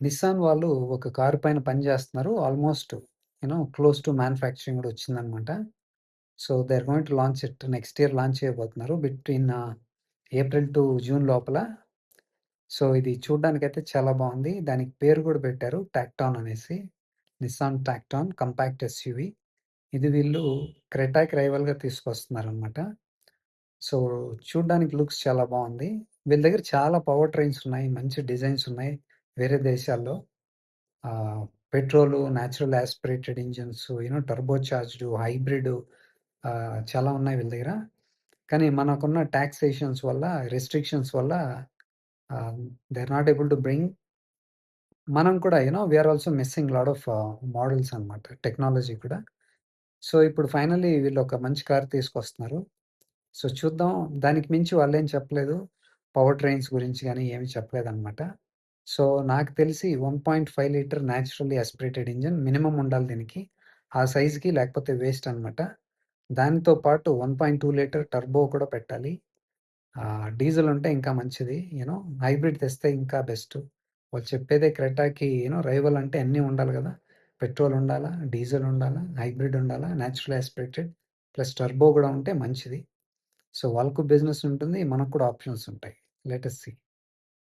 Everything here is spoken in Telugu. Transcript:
నిస్సాన్ వాళ్ళు ఒక కారు పైన పని చేస్తున్నారు almost you know close to manufacturing కూడా వచ్చిందనమాట. So, they are going to launch it next year launch చేయబోతున్నారు. బిట్వీన్ ఏప్రిల్ టు జూన్ లోపల. సో, ఇది చూడ్డానికైతే చాలా బాగుంది దానికి పేరు కూడా పెట్టారు టాక్టాన్ అనేసి. నిస్సాన్ టాక్టాన్ కంపాక్ట్ ఎస్యూవి ఇది వీళ్ళు క్రెటాక్ రైవల్‌గా తీసుకొస్తున్నారు అనమాట సో, చూడ్డానికి లుక్స్ చాలా బాగుంది వీళ్ళ దగ్గర చాలా పవర్ ట్రైన్స్ ఉన్నాయి. మంచి డిజైన్స్ ఉన్నాయి. వేరే దేశాల్లో. Petrol, natural aspirated engines, you know turbo charged, hybrid చాలా ఉన్నాయి వీళ్ళ దగ్గర. కానీ మనకున్న టాక్సేషన్స్ వల్ల, రెస్ట్రిక్షన్స్ వల్ల they are not able to bring మనం కూడా you know we're also missing lot of models అనమాట. టెక్నాలజీ కూడా. సో, ఇప్పుడు ఫైనల్లీ వీళ్ళు ఒక మంచి కార్ తీసుకొస్తున్నారు. సో, చూద్దాం. దానికి మించి వాళ్ళేం చెప్పలేదు. పవర్ ట్రైన్స్ గురించి కానీ ఏమి చెప్పలేదనమాట. సో, నాకు తెలిసి 1.5 litre naturally aspirated engine minimum ఉండాలి దీనికి. ఆ సైజ్‌కి లేకపోతే వేస్ట్ అనమాట. దానితో పాటు 1.2 లీటర్ టర్బో కూడా పెట్టాలి. డీజిల్ ఉంటే ఇంకా మంచిది. యూనో హైబ్రిడ్ తెస్తే ఇంకా బెస్ట్. వాళ్ళు చెప్పేదే క్రెటాకి యూనో రైవల్ అంటే అన్నీ ఉండాలి కదా పెట్రోల్ ఉండాలా, డీజిల్ ఉండాలా, హైబ్రిడ్ ఉండాలా, న్యాచురల్ ఆస్పిరేటెడ్ ప్లస్ టర్బో కూడా ఉంటే మంచిది. సో, వాళ్ళకు బిజినెస్ ఉంటుంది. మనకు కూడా ఆప్షన్స్ ఉంటాయి. Let see.